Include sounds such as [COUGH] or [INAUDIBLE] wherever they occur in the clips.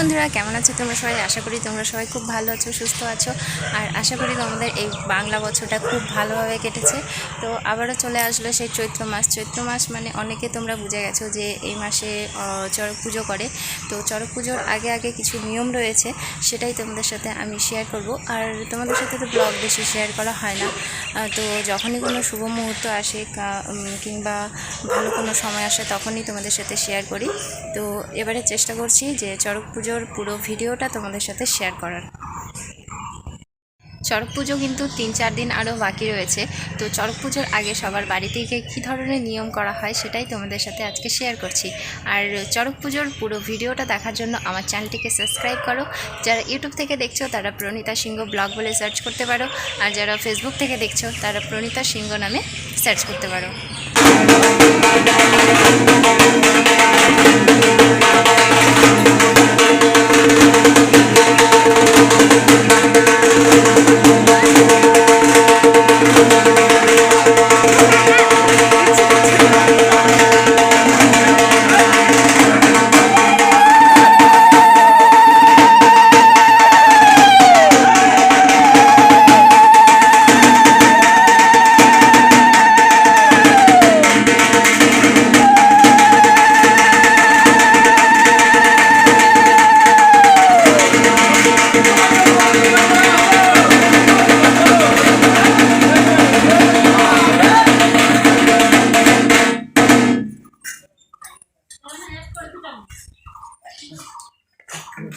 বন্ধুরা, কেমন আছো তোমরা সবাই? আশা করি তোমরা সবাই খুব ভালো আছো, সুস্থ আছো। আর আশা করি তোমাদের এই বাংলা বছরটা খুব ভালোভাবে কেটেছে। তো আবারও চলে আসলো সেই চৈত্র মাস। চৈত্র মাস মানে অনেকে তোমরা বুঝে গেছো যে এই মাসে চড়ক পুজো করে। তো চড়ক পুজোর আগে আগে কিছু নিয়ম রয়েছে, সেটাই তোমাদের সাথে আমি শেয়ার করব। আর তোমাদের সাথে তো ব্লগ বেশি শেয়ার করা হয় না। তো যখনই কোনো শুভ মুহূর্ত আসে কিংবা ভালো কোনো সময় আসে, তখনই তোমাদের সাথে শেয়ার করি। তো এবারে চেষ্টা করছি যে চড়ক পুজোর পুরো ভিডিওটা তোমাদের সাথে শেয়ার করার। চড়ক পুজো কিন্তু তিন চার দিন আরও বাকি রয়েছে। তো চড়ক পুজোর আগে সবার বাড়িতে থেকে কী ধরনের নিয়ম করা হয় সেটাই তোমাদের সাথে আজকে শেয়ার করছি। আর চড়ক পুজোর পুরো ভিডিওটা দেখার জন্য আমার চ্যানেলটিকে সাবস্ক্রাইব করো। যারা ইউটিউব থেকে দেখছ তারা প্রণীতা সিংহ ব্লগ বলে সার্চ করতে পারো। আর যারা ফেসবুক থেকে দেখছ তারা প্রণীতা সিংহ নামে সার্চ করতে পারো।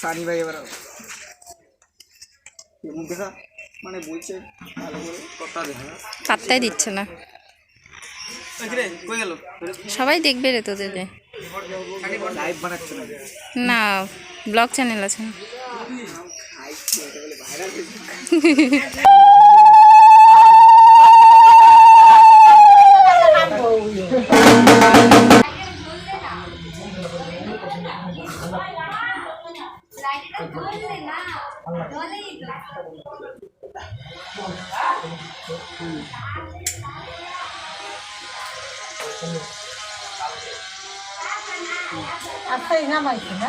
সানি ভাই এবার দেখা মানে বলছে ভালো করে কথা দেখা পাত্তাই দিচ্ছে না। রে কই গেল? সবাই দেখবে রে তোদের রে। লাইভ বানাচ্ছে না না ব্লগ চ্যানেল আছে [LAUGHS] না আচ্ছা এই নামাইছি না